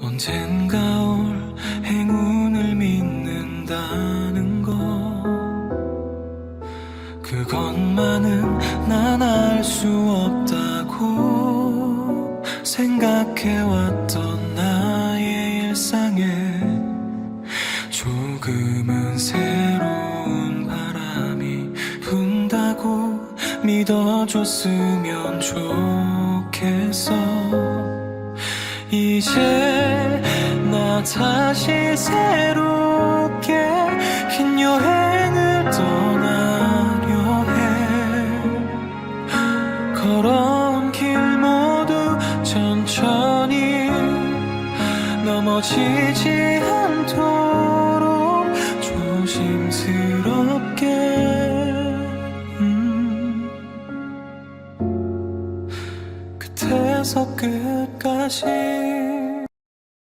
언젠가 올 행운을 믿는다는 것. 그것만은 난 알 수 없다고 생각해왔던 나의 일상에 조금은 새로운 바람이 분다고 믿어줬으면 좋겠어. 이제 나 다시 새롭게 긴 여행을 떠나려 해 걸어온 길 모두 천천히 넘어지지 않도록 조심스럽게 음. 끝에서 끝까지